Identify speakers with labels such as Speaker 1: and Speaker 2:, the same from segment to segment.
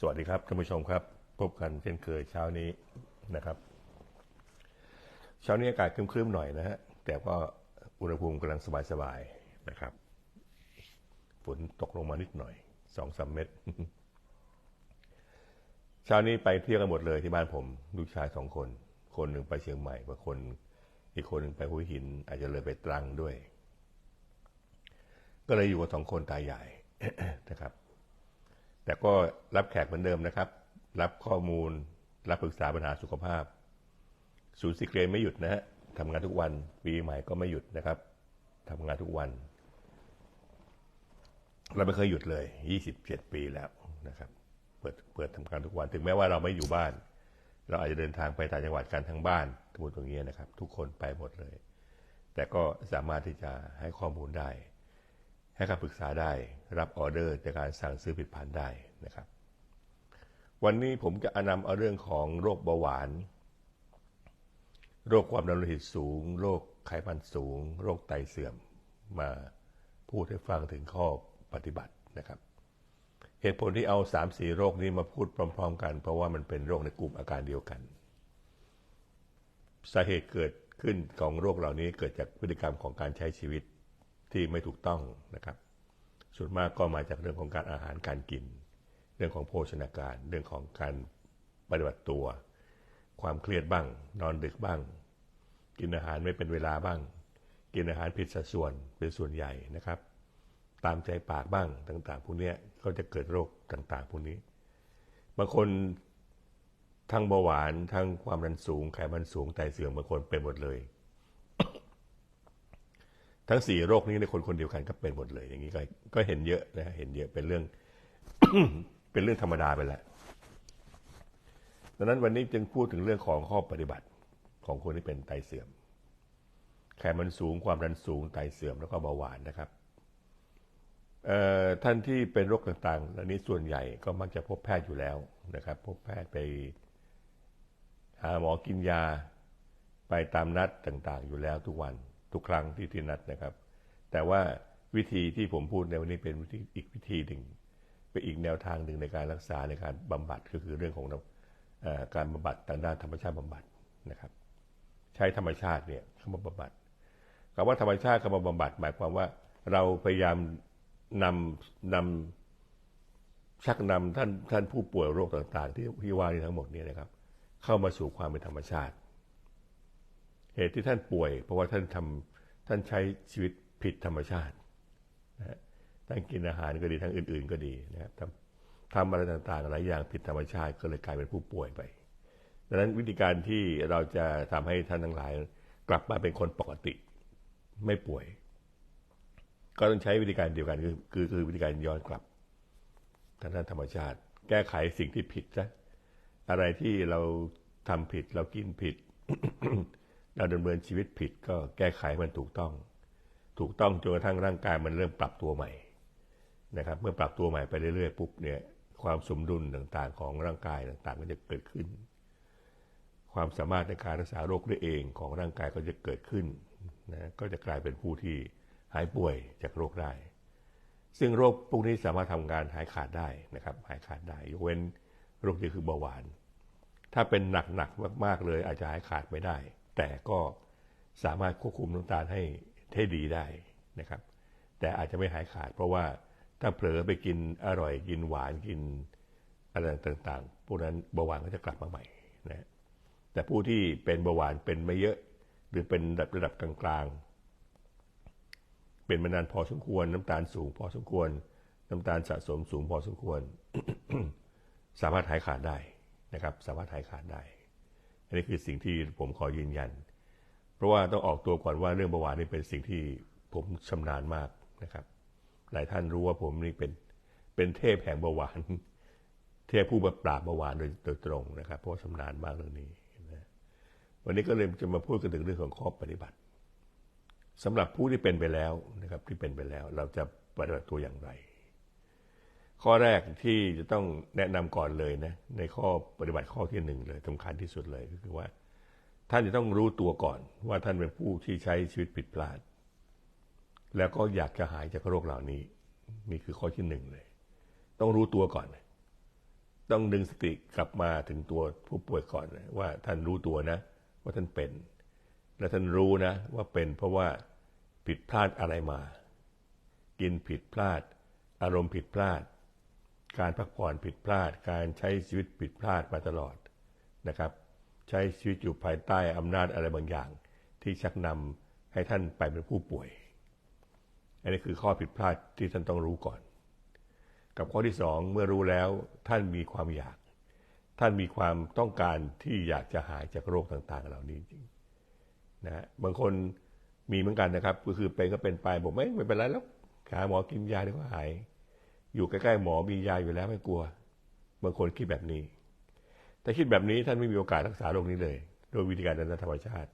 Speaker 1: สวัสดีครับท่านผู้ชมครับ พบกันเช่นเคยเช้านี้นะครับ เช้านี้อากาศครึ้มๆหน่อยนะฮะแต่ก็อุณหภูมิกำลังสบายๆนะครับฝนตกลงมานิดหน่อยสองสามเม็ดเช้านี้ไปเที่ยวกันหมดเลยที่บ้านผมลูกชายสองคน คนหนึ่งไปเชียงใหม่บางคน อีกคนหนึ่งไปหัวหิน อาจจะเลยไปตรังด้วย ก็เลยอยู่กับสองคนตายใหญ่นะครับ แต่ก็รับแขกเหมือนเดิมนะครับ รับข้อมูล รับปรึกษาปัญหาสุขภาพ ศูนย์สิเกรนไม่หยุดนะฮะทำงานทุกวัน ปีใหม่ก็ไม่หยุดนะครับทำงานทุกวัน เราไม่เคยหยุดเลย 27 ปีแล้วนะครับ เปิดเปิดทำการทุกวัน ถึงแม้ว่าเราไม่อยู่บ้าน เราอาจจะเดินทางไปต่างจังหวัดกันทั้งบ้านทุกตรงนี้นะครับ ทุกคนไปหมดเลย แต่ก็สามารถที่จะให้ข้อมูลได้ ให้คำปรึกษาได้รับออเดอร์ในการสั่งซื้อผลิตภัณฑ์ได้นะครับ วันนี้ผมจะนำเอาเรื่องของโรคเบาหวาน โรคความดันโลหิตสูง โรคไขมันสูง โรคไตเสื่อมมาพูดให้ฟังถึงข้อปฏิบัตินะครับ เหตุผลที่เอา3ามสี่โรคนี้มาพูดพร้อม ๆ กัน เพราะว่ามันเป็นโรคในกลุ่มอาการเดียวกันสาเหตุเกิดขึ้นของโรคเหล่านี้เกิดจากพฤติกรรมของการใช้ชีวิต ที่ไม่ถูกต้องนะครับ ส่วนมากก็มาจากเรื่องของการอาหารการกิน เรื่องของโภชนาการ เรื่องของการปฏิบัติตัว ความเครียดบ้าง นอนดึกบ้าง กินอาหารไม่เป็นเวลาบ้าง กินอาหารผิดสัดส่วนเป็นส่วนใหญ่นะครับ ตามใจปากบ้างต่าง ๆ พวกนี้ก็จะเกิดโรคต่างๆพวกนี้ บางคนทั้งเบาหวานทั้งความดันสูงไขมันสูงไตเสื่อมบางคนเป็นหมดเลย ทั้งสี่โรคนี้ในคนคนเดียวกันก็เป็นหมดเลย อย่างนี้ก็ก็เห็นเยอะนะเห็นเยอะเป็นเรื่อง เป็นเรื่องธรรมดาไปแล้วดังนั้นวันนี้จึงพูดถึงเรื่องของข้อปฏิบัติของคนที่เป็นไตเสื่อม ไขมันสูงความดันสูงไตเสื่อมแล้วก็เบาหวานนะครับท่านที่เป็นโรคต่างๆเหล่านี้ส่วนใหญ่ก็มักจะพบแพทย์อยู่แล้วนะครับ พบแพทย์ไป หาหมอกินยาไปตามนัดต่างๆ อยู่แล้วทุกวัน ทุกครั้งที่ที่นัดนะครับ แต่ว่าวิธีที่ผมพูดในวันนี้เป็นวิธีอีกวิธีหนึ่งเป็นอีกแนวทางหนึ่งในการรักษาในการบำบัดก็คือเรื่องของการบำบัดทางด้านธรรมชาติบำบัดนะครับ ใช้ธรรมชาติเนี่ยเข้ามาบำบัดคำว่าธรรมชาติเข้ามาบำบัด หมายความว่าเราพยายามนำนำชักนำท่านท่านผู้ป่วยโรคต่าง ๆ ที่พี่ว่านี่ทั้งหมดเนี่ยนะครับ เข้ามาสู่ความเป็นธรรมชาติ เหตุที่ท่านป่วย เพราะว่าท่านทำท่านใช้ชีวิตผิดธรรมชาตินะท่านกินอาหารก็ดีทั้งอื่น ๆ ก็ดีนะครับทำทำอะไรต่างๆหลายอย่างผิดธรรมชาติก็เลยกลายเป็นผู้ป่วยไปดังนั้นวิธีการที่เราจะทำให้ท่านทั้งหลาย กลับมาเป็นคนปกติ ไม่ป่วย ก็ต้องใช้วิธีการเดียวกันคือคือคือวิธีการย้อนกลับทางด้านธรรมชาติ แก้ไขสิ่งที่ผิดซะอะไรที่เราทำผิดเรากินผิด เราดำเนินชีวิตผิดก็แก้ไขมันถูกต้อง ถูกต้องจนกระทั่งร่างกายมันเริ่มปรับตัวใหม่นะครับ เมื่อปรับตัวใหม่ไปเรื่อยๆปุ๊บเนี่ยความสมดุลต่างๆ ของร่างกายต่างๆ ก็จะเกิดขึ้น ความสามารถในการรักษาโรคด้วยเองของร่างกายก็จะเกิดขึ้นนะก็จะกลายเป็นผู้ที่หายป่วยจากโรคได้ ซึ่งโรคพวกนี้สามารถทำงานหายขาดได้นะครับหายขาดได้ยกเว้นโรคที่คือเบาหวาน ถ้าเป็นหนักๆมาก ๆเลยอาจจะหายขาดไม่ได้ แต่ก็สามารถควบคุมน้ำตาลให้ให้ดีได้นะครับ แต่อาจจะไม่หายขาด เพราะว่าถ้าเผลอไปกินอร่อยกินหวานกินอะไรต่างๆพวกนั้นเบาหวานก็จะกลับมาใหม่นะแต่ผู้ที่เป็นเบาหวานเป็นไม่เยอะ หรือเป็นระดับกลางๆ เป็นมานานพอสมควร น้ำตาลสูงพอสมควร น้ำตาลสะสมสูงพอสมควร สามารถหายขาดได้นะครับ สามารถหายขาดได้ อันนี้คือสิ่งที่ผมขอยืนยัน เพราะว่าต้องออกตัวก่อนว่าเรื่องเบาหวานนี่เป็นสิ่งที่ผมชำนาญมากนะครับ หลายท่านรู้ว่าผมนี่เป็นเป็นเทพแห่งเบาหวานเทพผู้ปราบเบาหวานโดยโดยตรงนะครับ เพราะชำนาญมากเรื่องนี้วันนี้ก็เลยจะมาพูดกันถึงเรื่องของข้อปฏิบัติสำหรับผู้ที่เป็นไปแล้วนะครับ ที่เป็นไปแล้ว เราจะปฏิบัติตัวอย่างไร ข้อแรกที่จะต้องแนะนำก่อนเลยนะในข้อปฏิบัติข้อที่หนึ่งเลยสำคัญที่สุดเลยก็คือว่า ท่านจะต้องรู้ตัวก่อน ว่าท่านเป็นผู้ที่ใช้ชีวิตผิดพลาด แล้วก็อยากจะหายจากโรคเหล่านี้ นี่คือข้อที่หนึ่งเลย ต้องรู้ตัวก่อน ต้องดึงสติกลับมาถึงตัวผู้ป่วยก่อนนะว่าท่านรู้ตัวนะ ว่าท่านเป็น และท่านรู้นะ ว่าเป็นเพราะว่าผิดพลาดอะไรมา กินผิดพลาด อารมณ์ผิดพลาด การพักผ่อนผิดพลาด การใช้ชีวิตผิดพลาดมาตลอดนะครับ ใช้ชีวิตอยู่ภายใต้อำนาจอะไรบางอย่าง ที่ชักนำให้ท่านไปเป็นผู้ป่วย อันนี้คือข้อผิดพลาดที่ท่านต้องรู้ก่อน กับข้อที่สองเมื่อรู้แล้วท่านมีความอยาก ท่านมีความต้องการที่อยากจะหายจากโรคต่างๆ เหล่านี้จริงนะบางคนมีเหมือนกันนะครับ ก็คือเป็นก็เป็นไปบอกไม่ไม่เป็นไรแล้วหาหมอกินยาเดี๋ยวก็หาย อยู่ใกล้ ๆ หมอมียาอยู่แล้วไม่กลัว บางคนคิดแบบนี้ แต่คิดแบบนี้ท่านไม่มีโอกาสรักษาโรคนี้เลย โดยวิธีการดันธรรมชาติ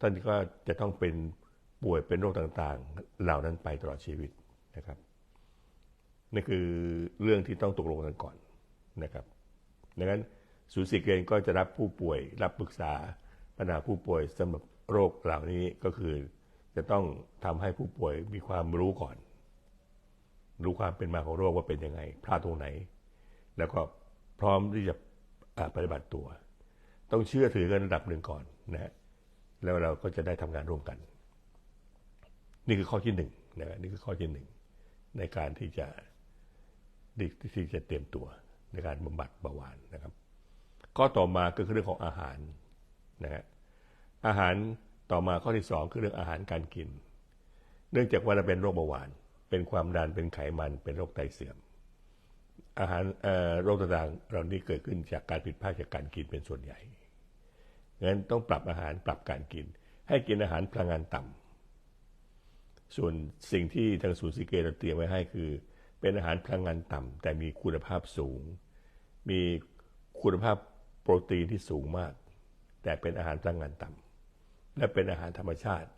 Speaker 1: ท่านก็จะต้องเป็นป่วยเป็นโรคต่างๆ เหล่านั้นไปตลอดชีวิตนะครับนี่คือเรื่องที่ต้องตกลงกันก่อนนะครับดังนั้นศูนย์สิเกนก็จะรับผู้ป่วย รับปรึกษาปัญหาผู้ป่วยสำหรับโรคเหล่านี้ก็คือจะต้องทำให้ผู้ป่วยมีความรู้ก่อน รู้ความเป็นมาของโรคว่าเป็นยังไง พลาดตรงไหน แล้วก็พร้อมที่จะปฏิบัติตัว ต้องเชื่อถือกันระดับหนึ่งก่อนนะฮะแล้วเราก็จะได้ทำงานร่วมกัน นี่คือข้อที่หนึ่งนะนี่คือข้อที่หนึ่งในการที่จะที่จะเตรียมตัวในการบำบัดเบาหวานนะครับ ข้อต่อมาก็คือเรื่องของอาหารนะฮะอาหารต่อมาข้อที่สองคือเรื่องอาหารการกิน เนื่องจากว่าเราเป็นโรคเบาหวาน เป็นความดันเป็นไขมันเป็นโรคไตเสื่อม อาหารโรคต่างๆเหล่านี้เกิดขึ้นจากการผิดพลาดจากการกินเป็นส่วนใหญ่งั้นต้องปรับอาหารปรับการกิน ให้กินอาหารพลังงานต่ำส่วนสิ่งที่ทางศูนย์ซีเกเราเตรียมไว้ให้คือ เป็นอาหารพลังงานต่ำแต่มีคุณภาพสูง มีคุณภาพโปรตีนที่สูงมาก แต่เป็นอาหารพลังงานต่ำและเป็นอาหารธรรมชาติ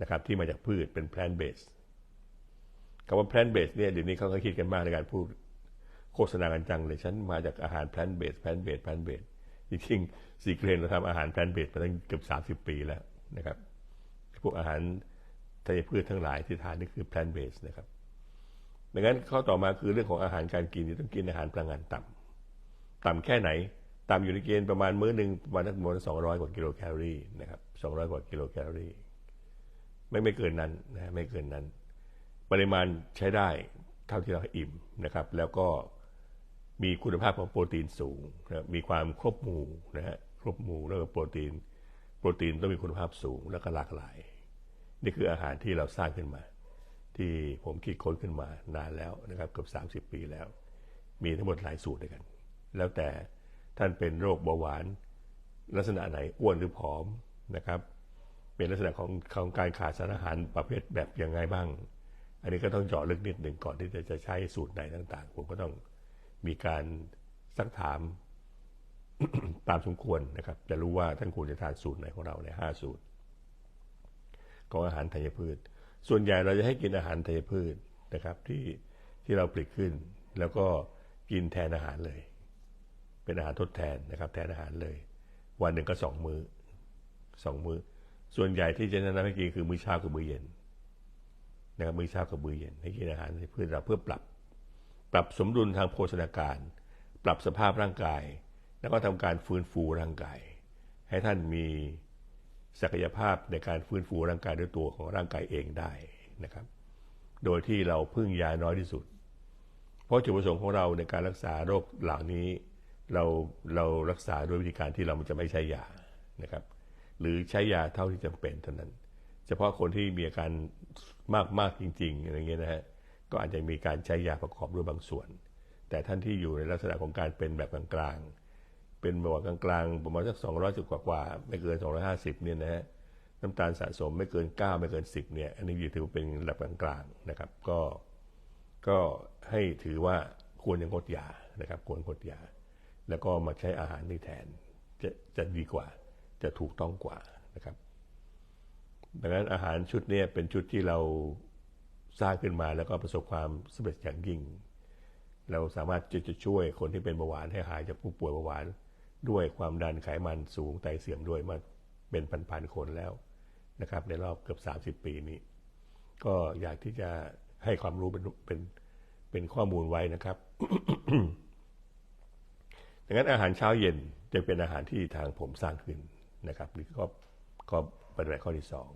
Speaker 1: นะครับที่มาจากพืชเป็น plant base คำว่า plant base เนี่ยเดี๋ยวนี้เขาก็คิดกันมากในการพูดโฆษณากันจังเลยฉันมาจากอาหาร plant base plant base plant base จริงๆสีเกรนเราทำอาหาร plant base มาตั้งเกือบ 30 ปีแล้วนะครับพวกอาหารธัญพืชทั้งหลายที่ทานนี่คือ plant base นะครับดังนั้นข้อต่อมาคือเรื่องของอาหารการกินที่ต้องกินอาหารพลังงานต่ำต่ำแค่ไหน ต่ำอยู่ในเกณฑ์ประมาณมื้อหนึ่งประมาณทั้งหมดสองร้อยกว่ากิโลแคลอรี่นะครับสองร้อยกว่ากิโลแคลอรี่ ไม่ไม่เกินนั้นนะไม่เกินนั้น ปริมาณใช้ได้เท่าที่เราอิ่มนะครับ แล้วก็มีคุณภาพของโปรตีนสูงนะมีความครบหมู่นะฮะครบหมู่แล้วก็โปรตีน โปรตีนต้องมีคุณภาพสูงแล้วก็หลากหลาย นี่คืออาหารที่เราสร้างขึ้นมา ที่ผมคิดค้นขึ้นมานานแล้วนะครับเกือบ30 ปีแล้ว มีทั้งหมดหลายสูตรด้วยกัน แล้วแต่ท่านเป็นโรคเบาหวาน ลักษณะไหนอ้วนหรือผอมนะครับ เป็นลักษณะของของการขาดสารอาหารประเภทแบบยังไงบ้าง อันนี้ก็ต้องเจาะลึกนิดหนึ่งก่อนที่จะใช้สูตรไหนต่าง ๆ ผมก็ต้องมีการซักถามตามสมควรนะครับ จะรู้ว่าท่านควรจะทานสูตรไหนของเราในห้าสูตรของอาหารธัญพืช ส่วนใหญ่เราจะให้กินอาหารธัญพืชนะครับ ที่ที่เราผลิตขึ้น แล้วก็กินแทนอาหารเลย เป็นอาหารทดแทนนะครับ แทนอาหารเลย วันหนึ่งก็สองมือ้อสองมือ้อส่วนใหญ่ที่จะแนะนำให้กินคือมื้อเช้ากับมื้อเย็น นะครับมื้อเช้ากับมื้อเย็นให้กินอาหารเพื่อเราเพื่อปรับ ปรับสมดุลทางโภชนาการ ปรับสภาพร่างกาย แล้วก็ทำการฟื้นฟูร่างกาย ให้ท่านมีศักยภาพในการฟื้นฟูร่างกายด้วยตัวของร่างกายเองได้นะครับ โดยที่เราพึ่งยาน้อยที่สุด เพราะจุดประสงค์ของเราในการรักษาโรคเหล่านี้ เราเรารักษาด้วยวิธีการที่เราจะไม่ใช้ยานะครับ หรือใช้ยาเท่าที่จำเป็นเท่านั้น เฉพาะคนที่มีอาการมากมากจริงๆอะไรเงี้ยนะฮะก็อาจจะมีการใช้ยาประกอบด้วยบางส่วน แต่ท่านที่อยู่ในลักษณะของการเป็นแบบกลางๆ เป็นแบบกลางๆประมาณสักสองร้อยสิบกว่าๆไม่เกินสองร้อยห้าสิบเนี่ยนะฮะน้ำตาลสะสมไม่เกินเก้าไม่เกินสิบเนี่ยอันนี้ถือเป็นระดับกลางๆนะครับ ก็ก็ให้ถือว่าควรจะงดยานะครับควรงดยา แล้วก็มาใช้อาหารนี่แทนจะจะดีกว่าจะถูกต้องกว่านะครับ ดังนั้นอาหารชุดนี้เป็นชุดที่เราสร้างขึ้นมาแล้วก็ประสบความสำเร็จอย่างยิ่ง เราสามารถจะจะช่วยคนที่เป็นเบาหวานให้หายจากผู้ป่วยเบาหวาน ด้วยความดันไขมันสูงไตเสื่อมด้วยมาเป็นพันๆคนแล้วนะครับ ในรอบเกือบ 30 ปีนี้ ก็อยากที่จะให้ความรู้เป็นเป็นเป็นข้อมูลไว้นะครับดังนั้นอาหารเช้าเย็นจะเป็นอาหารที่ทางผมสร้างขึ้นนะครับนี่ก็ก็ ป็นรายข้อที่สอง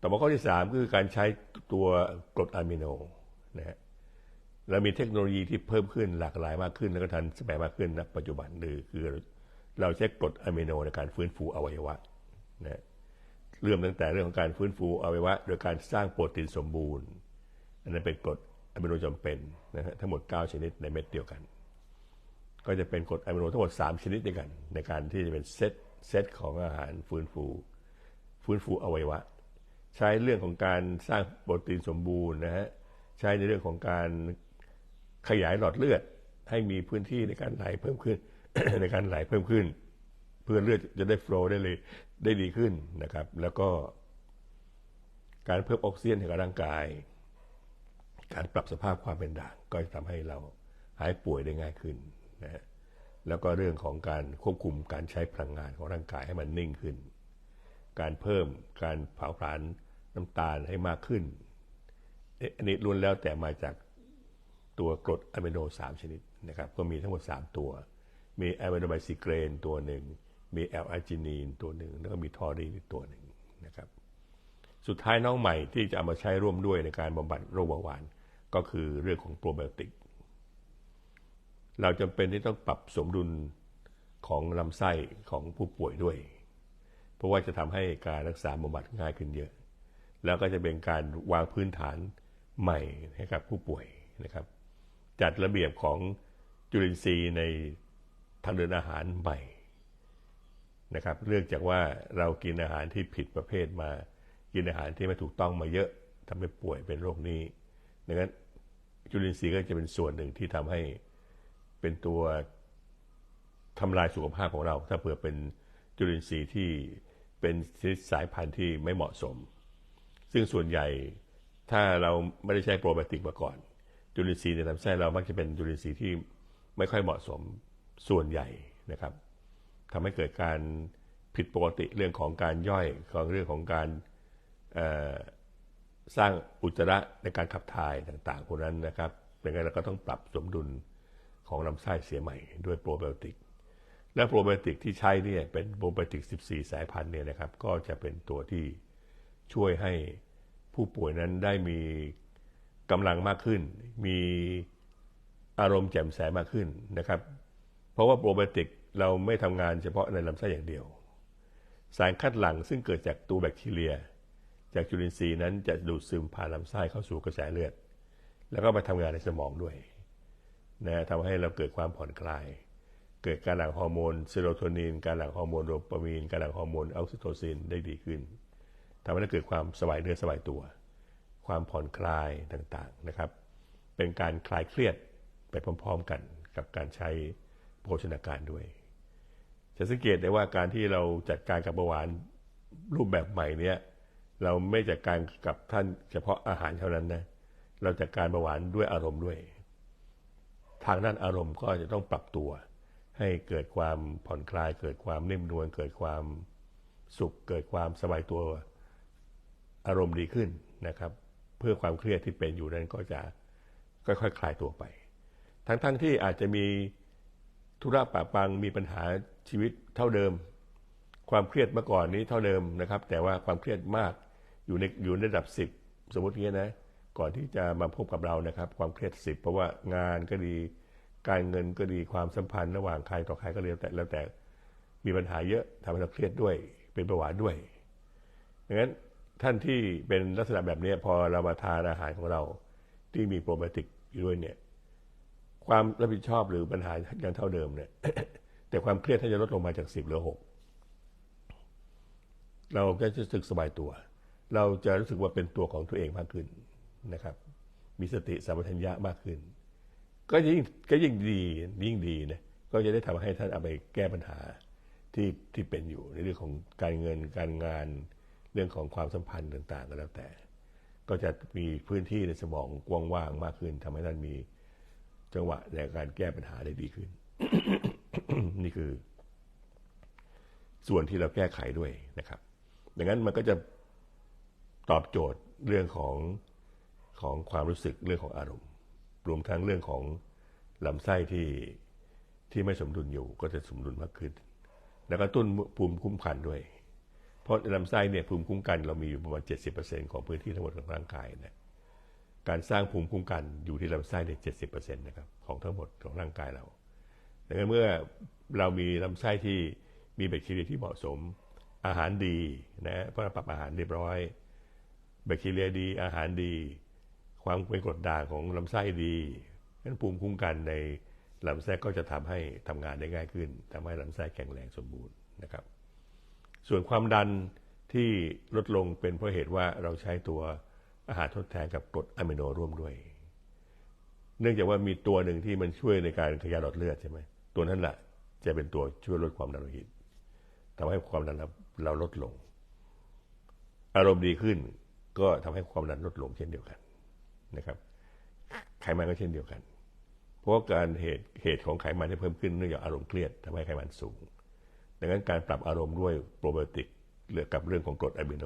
Speaker 1: ต่อมาข้อที่สามคือการใช้ตัวกรดอะมิโนนะฮะเรามีเทคโนโลยีที่เพิ่มขึ้นหลากหลายมากขึ้น แล้วก็ทันสมัยมากขึ้นณปัจจุบันหรือคือเราใช้กรดอะมิโนในการฟื้นฟูอวัยวะนะเริ่มตั้งแต่เรื่องของการฟื้นฟูอวัยวะ โดยการสร้างโปรตีนสมบูรณ์ อันนั้นเป็นกรดอะมิโนจำเป็นนะฮะทั้งหมด 9 ชนิดในเม็ดเดียวกัน ก็จะเป็นกรดอะมิโนทั้งหมด 3 ชนิดด้วยกัน ในการที่จะเป็นเซตเซตของอาหารฟื้นฟู ฟื้นฟูอวัยวะ ใช้เรื่องของการสร้างโปรตีนสมบูรณ์นะฮะใช้ในเรื่องของการขยายหลอดเลือด ให้มีพื้นที่ในการไหลเพิ่มขึ้นในการไหลเพิ่มขึ้น เพื่อเลือดจะได้โฟล์ได้เลยได้ดีขึ้นนะครับ แล้วก็ การเพิ่มออกซิเจนให้กับร่างกาย การปรับสภาพความเป็นด่าง ก็จะทำให้เราหายป่วยได้ง่ายขึ้นนะฮะแล้วก็เรื่องของการควบคุมการใช้พลังงานของร่างกายให้มันนิ่งขึ้น การเพิ่มการเผาผลาญน้ำตาลให้มากขึ้น อันนี้ล้วนแล้วแต่มาจากตัวกรดอะมิโน3 ชนิดนะครับ ก็มีทั้งหมด 3 ตัว มีอะมิโนไบซิเกรนตัวหนึ่ง มีแอลอาจินีนตัวหนึ่ง แล้วก็มีทอรีนตัวหนึ่งนะครับ สุดท้ายน้องใหม่ที่จะเอามาใช้ร่วมด้วยในการบำบัดโรคเบาหวาน ก็คือเรื่องของโปรไบโอติก เราจำเป็นที่ต้องปรับสมดุลของลำไส้ของผู้ป่วยด้วย เพราะว่าจะทำให้การรักษาบำบัดง่ายขึ้นเยอะ แล้วก็จะเป็นการวางพื้นฐานใหม่ให้กับผู้ป่วยนะครับ จัดระเบียบของจุลินทรีย์ในทางเดินอาหารใหม่นะครับเรื่องจากว่าเรากินอาหารที่ผิดประเภทมา กินอาหารที่ไม่ถูกต้องมาเยอะทำให้ป่วยเป็นโรคนี้ดังนั้นจุลินทรีย์ก็จะเป็นส่วนหนึ่งที่ทำให้เป็นตัวทำลายสุขภาพของเรา ถ้าเผื่อเป็นจุลินทรีย์ที่ เป็นสายพันธุ์ที่ไม่เหมาะสม ซึ่งส่วนใหญ่ถ้าเราไม่ได้ใช้โปรไบโติกมาก่อน จุลินทรีย์ในลำไส้เรามักจะเป็นจุลินทรีย์ที่ไม่ค่อยเหมาะสมส่วนใหญ่นะครับทำให้เกิดการผิดปกติเรื่องของการย่อยของเรื่องของการสร้างอุจจาระในการขับถ่ายต่างๆพวกนั้นนะครับดังนั้นเราก็ต้องปรับสมดุลของลำไส้เสียใหม่ด้วยโปรไบโอติก และโปรไบโอติกที่ใช้เนี่ยเป็นโปรไบโอติก 14 สายพันธุ์เนี่ยนะครับก็จะเป็นตัวที่ช่วยให้ผู้ป่วยนั้นได้มีกำลังมากขึ้น มีอารมณ์แจ่มใสมากขึ้นนะครับ เพราะว่าโปรไบโอติกเราไม่ทำงานเฉพาะในลำไส้อย่างเดียว สารคัดหลั่งซึ่งเกิดจากตัวแบคทีเรีย จากจุลินทรีย์นั้นจะดูดซึมผ่านลำไส้เข้าสู่กระแสเลือด แล้วก็มาทำงานในสมองด้วยนะทำให้เราเกิดความผ่อนคลาย เกิดการหลั่งฮอร์โมนเซโรโทนิน การหลั่งฮอร์โมนโดปามีน การหลั่งฮอร์โมนออกซิโทซินได้ดีขึ้นทำให้เราเกิดความสบายเนื้อสบายตัว ความผ่อนคลายต่างๆนะครับ เป็นการคลายเครียดไปพร้อม ๆ กันกับการใช้โภชนาการด้วย จะสังเกตได้ว่าการที่เราจัดการกับเบาหวานรูปแบบใหม่เนี้ยเราไม่จัดการกับท่านเฉพาะอาหารเท่านั้นนะเราจัดการเบาหวานด้วยอารมณ์ด้วย ทางด้านอารมณ์ก็จะต้องปรับตัว ให้เกิดความผ่อนคลาย เกิดความนิ่มนวลเกิดความสุข เกิดความสบายตัวอารมณ์ดีขึ้นนะครับ เพื่อความเครียดที่เป็นอยู่นั้นก็จะค่อยๆคคลายตัวไป ทั้งๆทที่อาจจะมีธุระปะปังมีปัญหาชีวิตเท่าเดิม ความเครียดเมื่อก่อนนี้เท่าเดิมนะครับ แต่ว่าความเครียดมากอยู่ในอยู่ในระดับสิบสมมติงี้นะก่อนที่จะมาพบกับเรานะครับ ความเครียดสิบเพราะว่างานก็ดี การเงินก็ดีความสัมพันธ์ระหว่างใครต่อใครก็เรียแต่แล้วแต่มีปัญหาเยอะทำให้เราเครียดด้วยเป็นประวัติด้วยดังนั้นท่านที่เป็นลักษณะแบบนี้พอเรามาทานอาหารของเราที่มีโปรไบโอติกอยู่ด้วยเนี่ย ความรับผิดชอบหรือปัญหายังเท่าเดิมเนี่ย แต่ความเครียดท่านจะลดลงมาจากสิบเหลือหกเราก็จะรู้สึกสบายตัว เราจะรู้สึกว่าเป็นตัวของตัวเองมากขึ้นนะครับ มีสติสัมปชัญญะมากขึ้น ก็ยิ่งก็ยิ่งดียิ่งดีนะก็จะได้ทำให้ท่านเอาไปแก้ปัญหาที่ที่เป็นอยู่ในเรื่องของการเงินการงานเรื่องของความสัมพันธ์ต่าง ๆ ก็แล้วแต่ ก็จะมีพื้นที่ในสมองกว้างว่างมากขึ้นทำให้ท่านมีจังหวะในการแก้ปัญหาได้ดีขึ้น นี่คือ ส่วนที่เราแก้ไขด้วยนะครับดังนั้นมันก็จะตอบโจทย์เรื่องของของความรู้สึกเรื่องของอารมณ์ รวมทั้งเรื่องของลำไส้ที่ที่ไม่สมดุลอยู่ก็จะสมดุลมากขึ้น แล้วก็ตุ้นภูมิคุ้มกันด้วย เพราะลำไส้เนี่ยภูมิคุ้มกันเรามีอยู่ประมาณ 70%ของพื้นที่ทั้งหมดของร่างกายนะการสร้างภูมิคุ้มกันอยู่ที่ลำไส้เนี่ย70%นะครับของทั้งหมดของร่างกายเราดังนั้นเมื่อเรามีลำไส้ที่มีแบคทีเรียที่เหมาะสม อาหารดีนะเพราะเราปรับอาหารเรียบร้อย แบคทีเรียดีอาหารดี ความเป็นกรดด่างของลำไส้ดีนั้นภูมิคุ้มกันในลำไส้ก็จะทำให้ทำงานได้ง่ายขึ้นทำให้ลำไส้แข็งแรงสมบูรณ์นะครับ ส่วนความดันที่ลดลงเป็นเพราะเหตุว่าเราใช้ตัวอาหารทดแทนกับกรดอะมิโนร่วมด้วย เนื่องจากว่ามีตัวหนึ่งที่มันช่วยในการขยายหลอดเลือดใช่ไหมตัวนั้นแหละจะเป็นตัวช่วยลดความดันโลหิตทำให้ความดันเราลดลง อารมณ์ดีขึ้นก็ทำให้ความดันลดลงเช่นเดียวกัน นะครับ ไขมันก็เช่นเดียวกัน เพราะการเหตุเหตุของไขมันที่เพิ่มขึ้นเนื่องจากอารมณ์เครียดทำให้ไขมันสูง ดังนั้นการปรับอารมณ์ด้วยโปรไบโอติกเลือกับเรื่องของกรดอะมิโน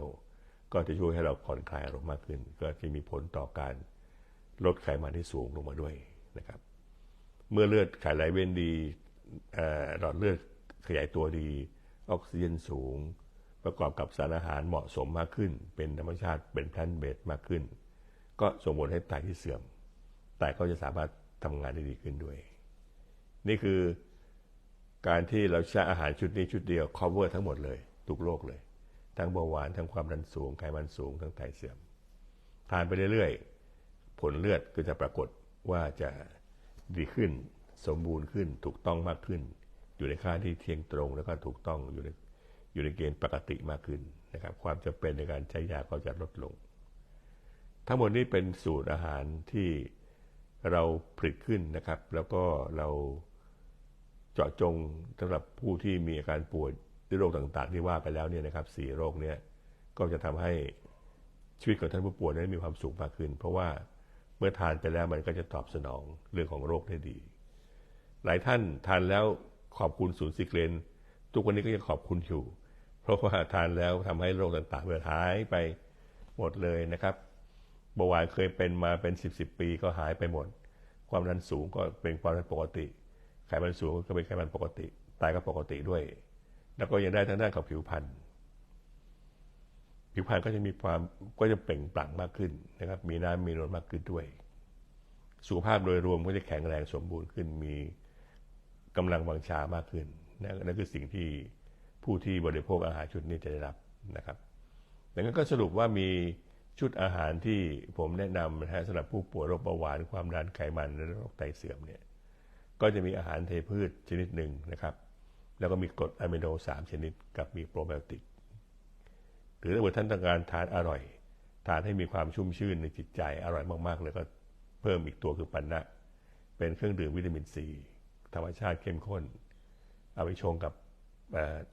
Speaker 1: ก็จะช่วยให้เราผ่อนคลายอารมณ์มากขึ้น ก็จะมีผลต่อการลดไขมันที่สูงลงมาด้วยนะครับ เมื่อเลือดขายไหลเวียนดีหลอดเลือดขยายตัวดี ออกซิเจนสูง ประกอบกับสารอาหารเหมาะสมมากขึ้น เป็นธรรมชาติเป็นแพลนเบสมากขึ้น ก็ส่งผลให้ไตที่เสื่อมไตก็จะสามารถทำงานได้ดีขึ้นด้วย นี่คือการที่เราใช้อาหารชุดนี้ชุดเดียว cover ทั้งหมดเลยทุกโรคเลย ทั้งเบาหวานทั้งความดันสูงไขมันสูงทั้งไตเสื่อม ทานไปเรื่อยๆ ผลเลือดก็จะปรากฏว่าจะดีขึ้นสมบูรณ์ขึ้นถูกต้องมากขึ้น อยู่ในค่าที่เที่ยงตรงแล้วก็ถูกต้องอยู่ในอยู่ในเกณฑ์ปกติมากขึ้นนะครับ ความจำเป็นในการใช้ยาก็จะลดลง ทั้งหมดนี้เป็นสูตรอาหารที่เราผลิตขึ้นนะครับ แล้วก็เราเจาะจงสำหรับผู้ที่มีอาการป่วยด้วยโรคต่างๆ ที่ว่าไปแล้วเนี่ยนะครับสี่โรคเนี่ยก็จะทำให้ชีวิตของท่านผู้ป่วยนั้นมีความสุขมากขึ้น เพราะว่าเมื่อทานไปแล้วมันก็จะตอบสนองเรื่องของโรคได้ดี หลายท่านทานแล้วขอบคุณศูนย์ซิกเลนทุกวันนี้ก็ยังขอบคุณอยู่ เพราะว่าทานแล้วทำให้โรคต่างๆเมื่อหายไปหมดเลยนะครับ เบาหวานเคยเป็นมาเป็นสิบสิบปีก็หายไปหมด ความดันสูงก็เป็นความดันปกติ ไขมันสูงก็เป็นไขมันปกติไตก็ปกติด้วย แล้วก็ยังได้ทางด้านของผิวพรรณผิวพรรณก็จะมีความก็จะเปล่งปลั่งมากขึ้นนะครับ มีน้ำมีนวลมากขึ้นด้วย สุขภาพโดยรวมก็จะแข็งแรงสมบูรณ์ขึ้น มีกำลังวังชามากขึ้นนั่นคือสิ่งที่ผู้ที่บริโภคอาหารชุดนี้จะได้รับนะครับดังนั้นก็สรุปว่ามี ชุดอาหารที่ผมแนะนำนะฮะสำหรับผู้ป่วยโรคเบาหวานความดันไขมันและโรคไตเสื่อมเนี่ยก็จะมีอาหารเทพืชชนิดหนึ่งนะครับ แล้วก็มีกรดอะมิโนสามชนิดกับมีโปรไบโอติก หรือถ้าเกิดท่านต้องการทานอร่อย ทานให้มีความชุ่มชื่นในจิตใจอร่อยมากๆเลยก็เพิ่มอีกตัวคือปันนะเป็นเครื่องดื่มวิตามินซีธรรมชาติเข้มข้น เอาไปชงกับ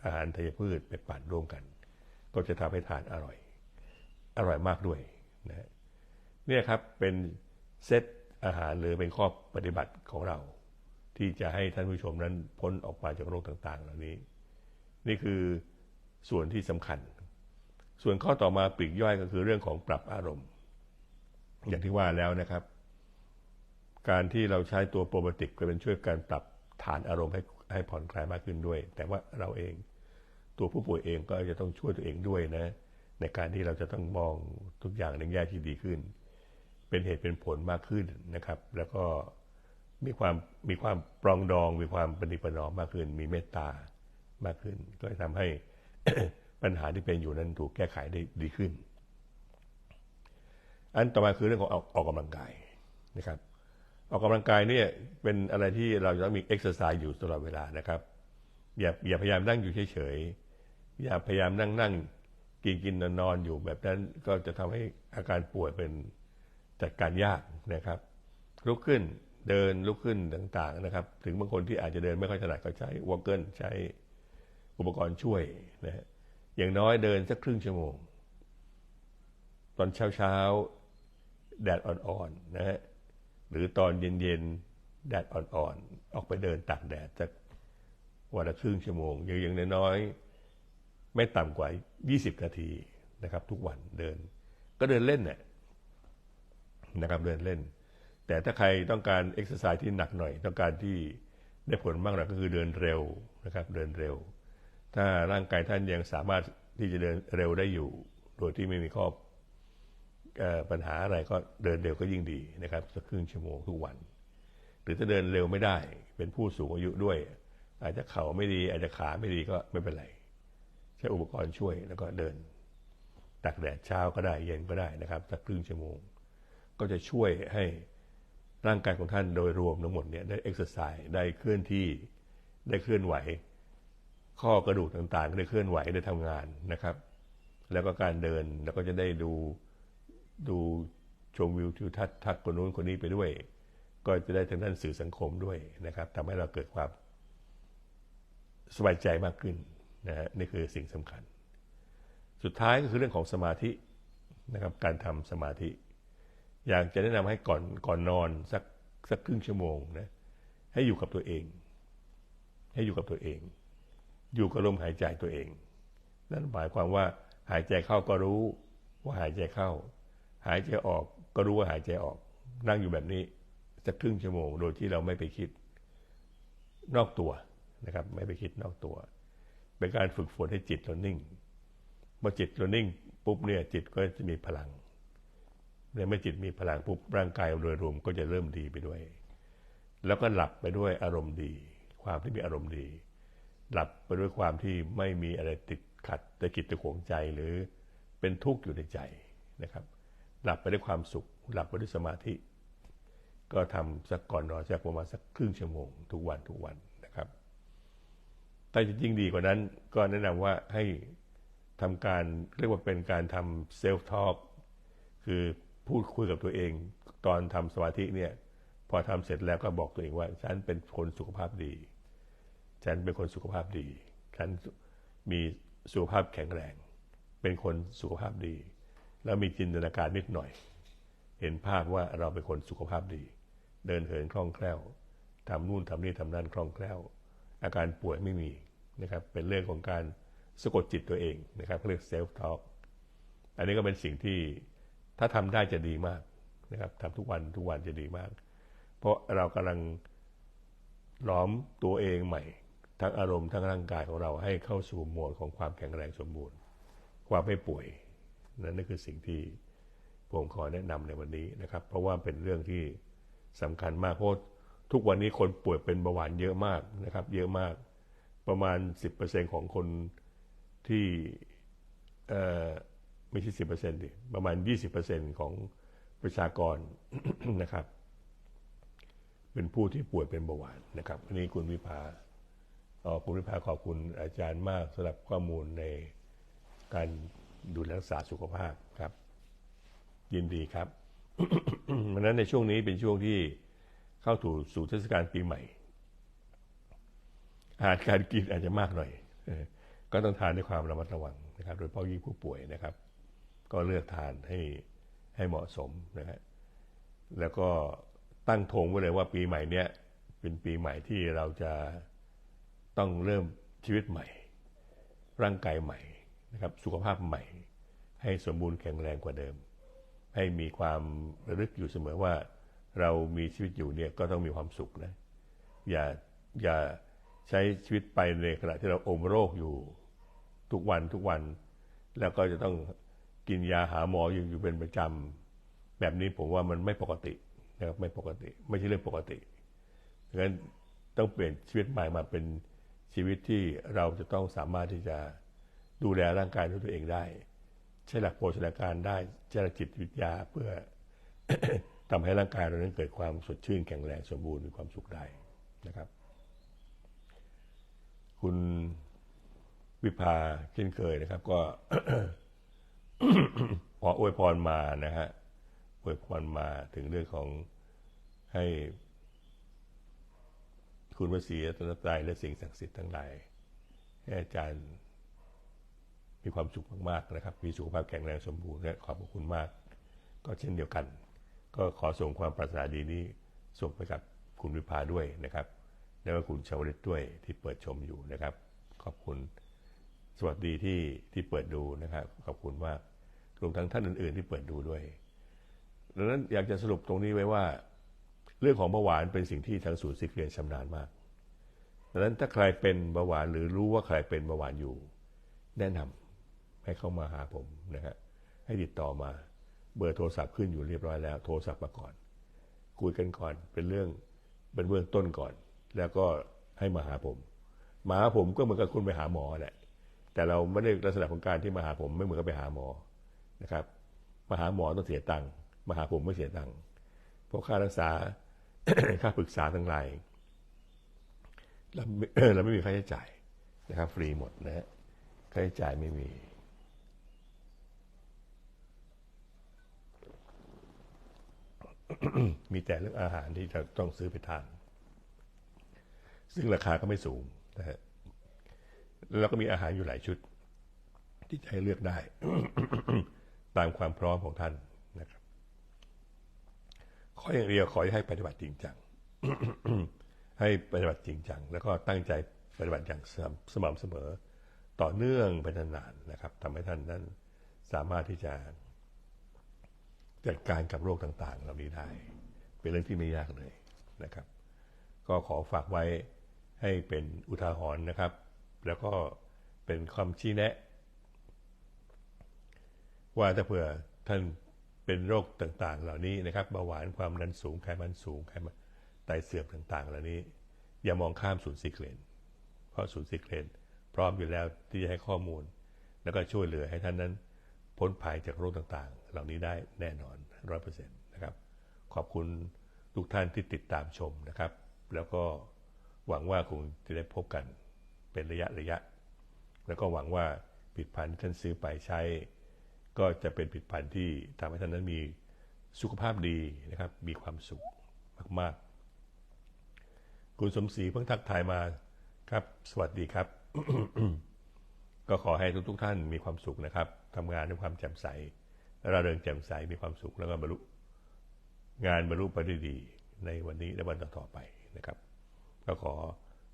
Speaker 1: อาหารธัญพืชไปปั่นร่วมกัน ก็จะทำให้ทานอร่อย อร่อยมากด้วยนะเนี่ยครับเป็นเซตอาหารหรือเป็นข้อปฏิบัติของเรา ที่จะให้ท่านผู้ชมนั้นพ้นออกมาจากโรคต่างๆ เหล่านี้ นี่คือส่วนที่สำคัญ ส่วนข้อต่อมาปลีกย่อยก็คือเรื่องของปรับอารมณ์ อย่างที่ว่าแล้วนะครับ การที่เราใช้ตัวโปรไบติกก็เป็นช่วยการปรับฐานอารมณ์ให้ให้ผ่อนคลายมากขึ้นด้วย แต่ว่าเราเองตัวผู้ป่วยเองก็จะต้องช่วยตัวเองด้วยนะ ในการที่เราจะต้องมองทุกอย่างในแง่ที่ดีขึ้น เป็นเหตุเป็นผลมากขึ้นนะครับ แล้วก็มีความมีความปรองดอง มีความปฏิปนอมมากขึ้น มีเมตตามากขึ้น ก็จะทำให้ปัญหาที่เป็นอยู่นั้นถูกแก้ไขได้ดีขึ้น อันต่อมาคือเรื่องของออกออกกำลังกายนะครับ ออกกำลังกายเนี่ยเป็นอะไรที่เราจะต้องมีเอ็กซ์ไซส์อยู่ตลอดเวลานะครับ อย่าอย่าพยายามนั่งอยู่เฉยๆอย่าพยายามนั่งนั่ง กินกินนอนนอนอยู่แบบนั้นก็จะทำให้อาการป่วยเป็นจัดการยากนะครับ ลุกขึ้นเดินลุกขึ้นต่างๆนะครับ ถึงบางคนที่อาจจะเดินไม่ค่อยถนัดก็ใช้วอลเกิลใช้อุปกรณ์ช่วยนะฮะอย่างน้อยเดินสักครึ่งชั่วโมง ตอนเช้าๆแดดอ่อนๆนะฮะหรือตอนเย็นๆแดดอ่อนๆออกไปเดินตากแดดสักวันละครึ่งชั่วโมงอย่างน้อยๆ ไม่ต่ำกว่า 20 นาทีนะครับ ทุกวันเดิน ก็เดินเล่นเนี่ยนะครับเดินเล่น แต่ถ้าใครต้องการเอ็กซ์ไซส์ที่หนักหน่อย ต้องการที่ได้ผลมากหน่อยก็คือเดินเร็วนะครับ เดินเร็ว ถ้าร่างกายท่านยังสามารถที่จะเดินเร็วได้อยู่ โดยที่ไม่มีข้อปัญหาอะไรก็เดินเร็วก็ยิ่งดีนะครับสักครึ่งชั่วโมงทุกวัน หรือถ้าเดินเร็วไม่ได้ เป็นผู้สูงอายุด้วย อาจจะเข่าไม่ดีอาจจะขาไม่ดีก็ไม่เป็นไร ใช้อุปกรณ์ช่วยแล้วก็เดินตักแดดเช้าก็ได้เย็นก็ได้นะครับสักครึ่งชั่วโมง ก็จะช่วยให้ร่างกายของท่านโดยรวมทั้งหมดเนี่ยได้เอ็กซ์ไซส์ได้เคลื่อนที่ได้เคลื่อนไหว ข้อกระดูกต่างๆได้เคลื่อนไหวได้ทำงานนะครับ แล้วก็การเดินแล้วก็จะได้ดูดูชมวิวทิวทัศน์ทักคนนู้นคนนี้ไปด้วย ก็จะได้ทางด้านสื่อสังคมด้วยนะครับทำให้เราเกิดความสบายใจมากขึ้น นะฮะนี่คือสิ่งสำคัญ สุดท้ายก็คือเรื่องของสมาธินะครับการทำสมาธิ อยากจะแนะนำให้ก่อนก่อนนอนสักสักครึ่งชั่วโมงนะให้อยู่กับตัวเอง ให้อยู่กับตัวเอง อยู่กับลมหายใจตัวเอง นั่นหมายความว่าหายใจเข้าก็รู้ว่าหายใจเข้า หายใจออกก็รู้ว่าหายใจออก นั่งอยู่แบบนี้สักครึ่งชั่วโมง โดยที่เราไม่ไปคิดนอกตัวนะครับ ไม่ไปคิดนอกตัว เป็นการฝึกฝนให้จิตเรานิ่งพอจิตเรานิ่งปุ๊บเนี่ยจิตก็จะมีพลังเมื่อจิตมีพลังปุ๊บร่างกายโดยรวมก็จะเริ่มดีไปด้วย แล้วก็หลับไปด้วยอารมณ์ดี ความที่มีอารมณ์ดี หลับไปด้วยความที่ไม่มีอะไรติดขัดตะกิดตะขวงใจหรือเป็นทุกข์อยู่ในใจนะครับ หลับไปด้วยความสุข หลับไปด้วยสมาธิ ก็ทำสักก่อนนอนสักประมาณสักครึ่งชั่วโมงทุกวันทุกวันน แต่จริงดีกว่านั้นก็แนะนำว่าให้ทำการเรียกว่าเป็นการทำเซลฟ์ทอล์กคือพูดคุยกับตัวเอง ตอนทำสมาธิเนี่ยพอทำเสร็จแล้วก็บอกตัวเองว่า ฉันเป็นคนสุขภาพดี ฉันเป็นคนสุขภาพดี ฉันมีสุขภาพแข็งแรง เป็นคนสุขภาพดี แล้วมีจินตนาการนิดหน่อย เห็นภาพว่าเราเป็นคนสุขภาพดี เดินเหินคล่องแคล่วทำนู่นทำนี่ทำนั่นคล่องแคล่ว อาการป่วยไม่มีนะครับเป็นเรื่องของการสะกดจิตตัวเองนะครับเรียกเซลฟ์ทอล์กอันนี้ก็เป็นสิ่งที่ถ้าทำได้จะดีมากนะครับทำทุกวันทุกวันจะดีมาก เพราะเรากำลังล้อมตัวเองใหม่ ทั้งอารมณ์ทั้งร่างกายของเราให้เข้าสู่โหมดของความแข็งแรงสมบูรณ์ ความไม่ป่วยนั่นนั่นคือสิ่งที่ผมขอแนะนำในวันนี้นะครับ เพราะว่าเป็นเรื่องที่สำคัญมากเพราะ ทุกวันนี้คนป่วยเป็นเบาหวานเยอะมากนะครับ เยอะมากประมาณ 10%ของคนที่ไม่ใช่สิบเปอร์เซ็นต์ดิประมาณ20%ของประชากรนะครับ เป็นผู้ที่ป่วยเป็นเบาหวานนะครับอันนี้คุณวิภาคุณวิภาขอบคุณอาจารย์มากสำหรับข้อมูลในการดูแลรักษาสุขภาพครับ ยินดีครับเพราะนั้นในช่วงนี้เป็นช่วงที่ เข้าถูสู่เทศกาลปีใหม่ อาหารการกินอาจจะมากหน่อย ก็ต้องทานด้วยความระมัดระวังนะครับ โดยเฉพาะยิ่งผู้ป่วยนะครับ ก็เลือกทานให้ให้เหมาะสมนะฮะแล้วก็ตั้งธงไว้เลยว่าปีใหม่เนี้ยเป็นปีใหม่ที่เราจะต้องเริ่มชีวิตใหม่ ร่างกายใหม่นะครับ สุขภาพใหม่ ให้สมบูรณ์แข็งแรงกว่าเดิม ให้มีความระลึกอยู่เสมอว่า เรามีชีวิตอยู่เนี่ยก็ต้องมีความสุขนะ อย่าอย่าใช้ชีวิตไปในขณะที่เราอมโรคอยู่ทุกวันทุกวัน แล้วก็จะต้องกินยาหาหมออยู่อยู่เป็นประจำแบบนี้ผมว่ามันไม่ปกตินะครับไม่ปกติ ไม่ใช่เรื่องปกติดังนั้นต้องเปลี่ยนชีวิตใหม่มาเป็นชีวิตที่เราจะต้องสามารถที่จะดูแลร่างกายด้วยตัวเองได้ ใช้หลักโภชนาการได้ใช้หลักจิตวิทยาเพื่อ ทำให้ร่างกายเรานั้นเกิดความสดชื่นแข็งแรงสมบูรณ์มีความสุขได้นะครับ คุณวิภาเช่นเคยนะครับ ก็พออวยพรมานะฮะอวยพรมาถึงเรื่องของให้ คุณพระศรีรัตนตรัยและสิ่งศักดิ์สิทธิ์ทั้งหลายให้อาจารย์มีความสุขมากๆนะครับ มีสุขภาพแข็งแรงสมบูรณ์และขอบคุณมาก ก็เช่นเดียวกัน ก็ขอส่งความปรารถนาดีนี้ส่งไปกับคุณวิภาด้วยนะครับ แล้วก็คุณชาวริตด้วยที่เปิดชมอยู่นะครับ ขอบคุณสวัสดีที่ที่เปิดดูนะครับ ขอบคุณมากรวมทั้งท่านอื่น ๆ ที่เปิดดูด้วยดังนั้นอยากจะสรุปตรงนี้ไว้ว่า เรื่องของเบาหวานเป็นสิ่งที่ทางศูนย์ซิกเรียนชำนาญมากดังนั้นถ้าใครเป็นเบาหวานหรือรู้ว่าใครเป็นเบาหวานอยู่ แนะนำให้เข้ามาหาผมนะฮะให้ติดต่อมา เบอร์โทรศัพท์ขึ้นอยู่เรียบร้อยแล้ว โทรศัพท์มาก่อน คุยกันก่อนเป็นเรื่องเป็นเบื้องต้นก่อน แล้วก็ให้มาหาผมมาหาผมก็เหมือนกับคุณไปหาหมอแหละ แต่เราไม่ได้ลักษณะของการที่มาหาผมไม่เหมือนกับไปหาหมอนะครับ มาหาหมอต้องเสียตังค์มาหาผมไม่เสียตังค์เพราะค่ารักษาค่าปรึกษาทั้งหลายเราไม่ม่มีค่าใช้จ่ายนะครับ ฟรีหมดนะฮะค่าใช้จ่ายไม่มี มีแต่เรื่องอาหารที่จะต้องซื้อไปทาน ซึ่งราคาก็ไม่สูงนะฮะแล้วก็มีอาหารอยู่หลายชุด ที่จะให้เลือกได้ ตามความพร้อมของท่านนะครับขออย่างเดียวขอให้ปฏิบัติจริงจังให้ปฏิบัติจริงจังแล้วก็ตั้งใจปฏิบัติอย่างสม่ำเสมอต่อเนื่องไปนานๆนะครับทำให้ท่านนั้นสามารถที่จะ จัดการกับโรคต่างๆ เหล่านี้ได้ เป็นเรื่องที่ไม่ยากเลยนะครับ ก็ขอฝากไว้ให้เป็นอุทาหรณ์นะครับ แล้วก็เป็นความชี้แนะ ว่าถ้าเผื่อท่านเป็นโรคต่างๆ เหล่านี้นะครับเบาหวานความดันสูงไขมันสูงไขมันไตเสื่อมต่างๆ เหล่านี้ อย่ามองข้ามศูนย์ซิเคลนเพราะศูนย์ซิเคลนพร้อมอยู่แล้วที่จะให้ข้อมูล แล้วก็ช่วยเหลือให้ท่านนั้นพ้นภัยจากโรคต่างๆ เหล่านี้ได้แน่นอนร้อยเปอร์เซ็นต์นะครับ ขอบคุณทุกท่านที่ติดตามชมนะครับ แล้วก็หวังว่าคงจะได้พบกันเป็นระยะระยะ แล้วก็หวังว่าผลิตภัณฑ์ที่ท่านซื้อไปใช้ ก็จะเป็นผลิตภัณฑ์ที่ทำให้ท่านนั้นมีสุขภาพดีนะครับ มีความสุขมากๆ คุณสมศรีเพิ่งทักทายมาครับ สวัสดีครับ ก็ขอให้ทุกๆท่านมีความสุขนะครับทำงานด้วยความแจ่มใส ระเริงแจ่มใสมีความสุขแล้วก็บรรลุงานบรรลุไปได้ดีในวันนี้และวันต่อๆไปนะครับ ก็ขอ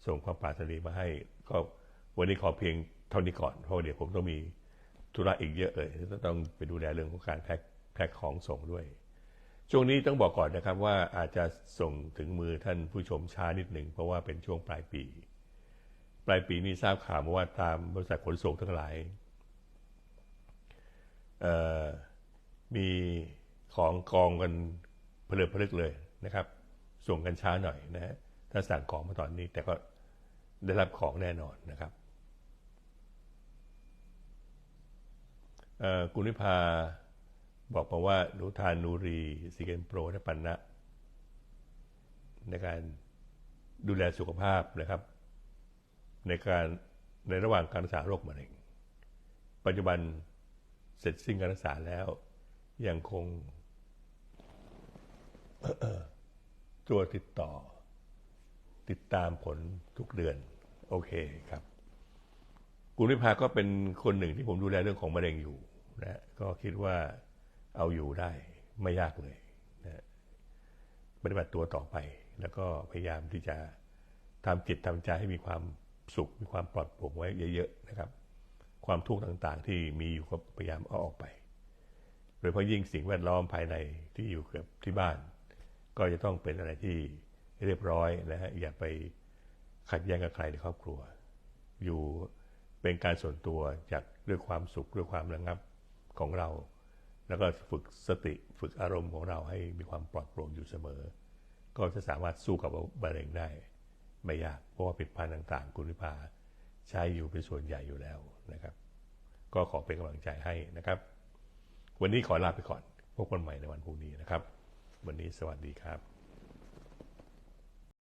Speaker 1: ส่งความปรารถนาดีมาให้ ก็วันนี้ขอเพียงเท่านี้ก่อนเพราะเดี๋ยวผมต้องมีธุระอีกเยอะเลยต้องไปดูแลเรื่องของการแพ็คแพ็คของส่งด้วย ช่วงนี้ต้องบอกก่อนนะครับว่าอาจจะส่งถึงมือท่านผู้ชมช้านิดหนึ่งเพราะว่าเป็นช่วงปลายปี ปลายปีนี้ทราบข่าวมาว่าตามบริษัทขนส่งทั้งหลาย มีของกองกันเพลิดเพลิกเลยนะครับ ส่งกันช้าหน่อยนะฮะถ้าสั่งของมาตอนนี้แต่ก็ได้รับของแน่นอนนะครับกุณิพาบอกมาว่าหนูทานนูรีซีเกนโปรและปันนะ ในการดูแลสุขภาพนะครับ ในการในระหว่างการรักษาโรคมะเร็ง ปัจจุบันเสร็จสิ้นการรักษาแล้ว ยังคงตัวติดต่อ ติดตามผลทุกเดือน โอเคครับกุณิพาก็เป็นคนหนึ่งที่ผมดูแลเรื่องของมะเร็งอยู่นะก็คิดว่าเอาอยู่ได้ไม่ยากเลยนะปฏิบัติตัวต่อไป แล้วก็พยายามที่จะทำจิตทำใจให้มีความสุข มีความปลอดโปร่งไว้เยอะ ๆ นะครับ ความทุกข์ต่างๆ ที่มีอยู่ก็พยายามเอาออกไป ยเฉพาะยิ่งสิ่งแวดล้อมภายในที่อยู่กับที่บ้าน ก็จะต้องเป็นอะไรที่เรียบร้อยนะฮะอย่าไปขัดแย้งกับใครในครอบครัว อยู่เป็นการส่วนตัวจากด้วยความสุขด้วยความระงับของเรา แล้วก็ฝึกสติฝึกอารมณ์ของเราให้มีความปลอดโปร่งอยู่เสมอ ก็จะสามารถสู้กับมะเร็งได้ ไม่ยากเพราะว่าผลิตภัณฑ์ต่าง ๆ คุณวิภาใช้อยู่เป็นส่วนใหญ่อยู่แล้วนะครับ ก็ขอเป็นกำลังใจให้นะครับ วันนี้ขอลาไปก่อน พบกันใหม่ในวันพรุ่งนี้นะครับ วันนี้สวัสดีครับ